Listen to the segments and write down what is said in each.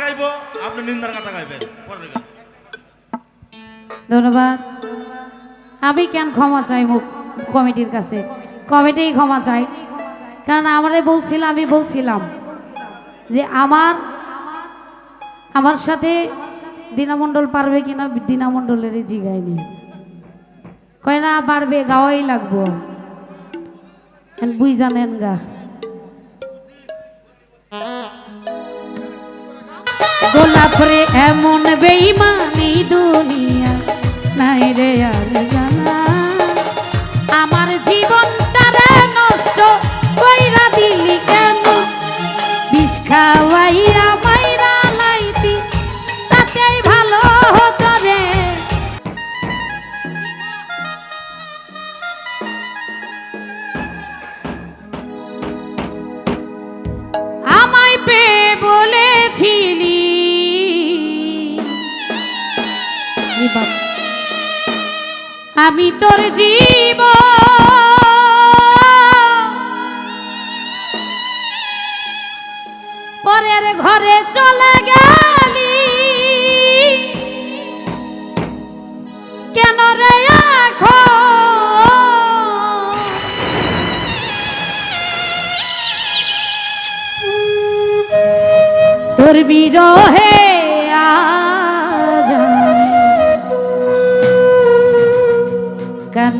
গাইব আপনি নিন্দার কথা গাইবেন ধন্যবাদ। আমি কেন ক্ষমা চাই মুখ কমিটির কাছে? কমিটি ক্ষমা চাই। কারণ আমারে বলছিলাম আমি বলছিলাম যে আমার আমার সাথে দীনামণ্ডল পারবে কিনা দীনামণ্ডলের জিগায়নি কয় না, পারবে, গাওয়াই লাগবো। এখন বুঝ জানেন গা। গোলাপ রে এমন বেইমানি দুনিয়া নাই রে আর জানা। আমার জীবনটা রে নষ্ট কইরা দিলি কেন? বিষ খাওয়াইয়া মাইরা লাইতি, তাতেই ভালো হতো রে। আমায় পেয়ে বলেছিলি আমি তোর জীব। পরের ঘরে চলে গেলি। কেন রে তোর বিরহে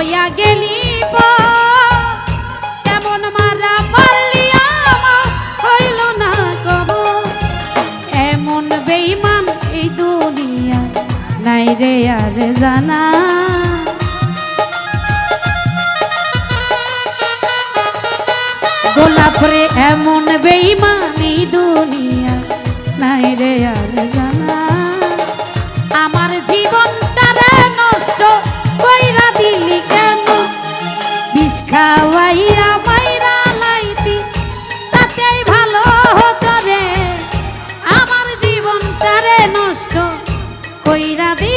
হইয়া গেলি। কেমন মারা মারলি আমার হইল না কব। এমন বেইমান এই দুনিয়া নাই রে আর জানা। গোলাপ রে এমন বেইমান এই দুনিয়া নাই রে আর জানা। আমার জীবনটারে খাওয়াইয়া মাইরা লাইতি তাতেই ভালো হতো রে। আমার জীবনটারে নষ্ট কইরা দিলি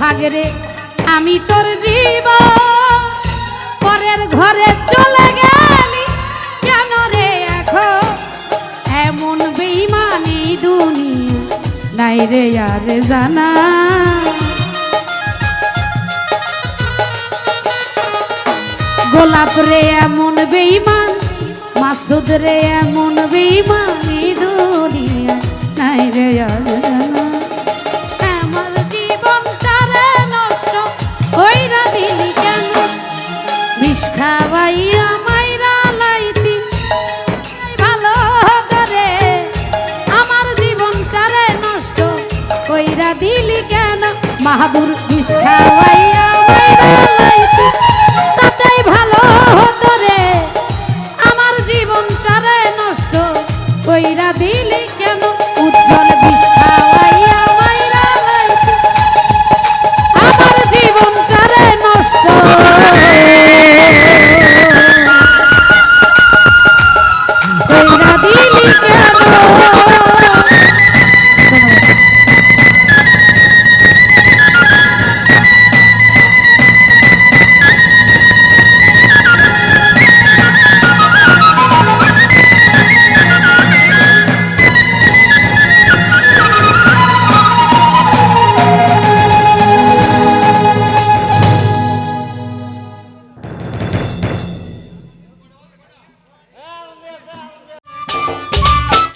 সোহাগরে আমি তোর জীব পরের ঘরে চলে গেলি। কেন রে এখন? এমন বেইমানি দুনিয়া নাই রে আর জানা। গোলাপ রে এমন বেইমান, মাসুদ রে এমন বেইমানি দুনিয়া নাই রে আর মাহাবুর বিষ খাওয়াইয়া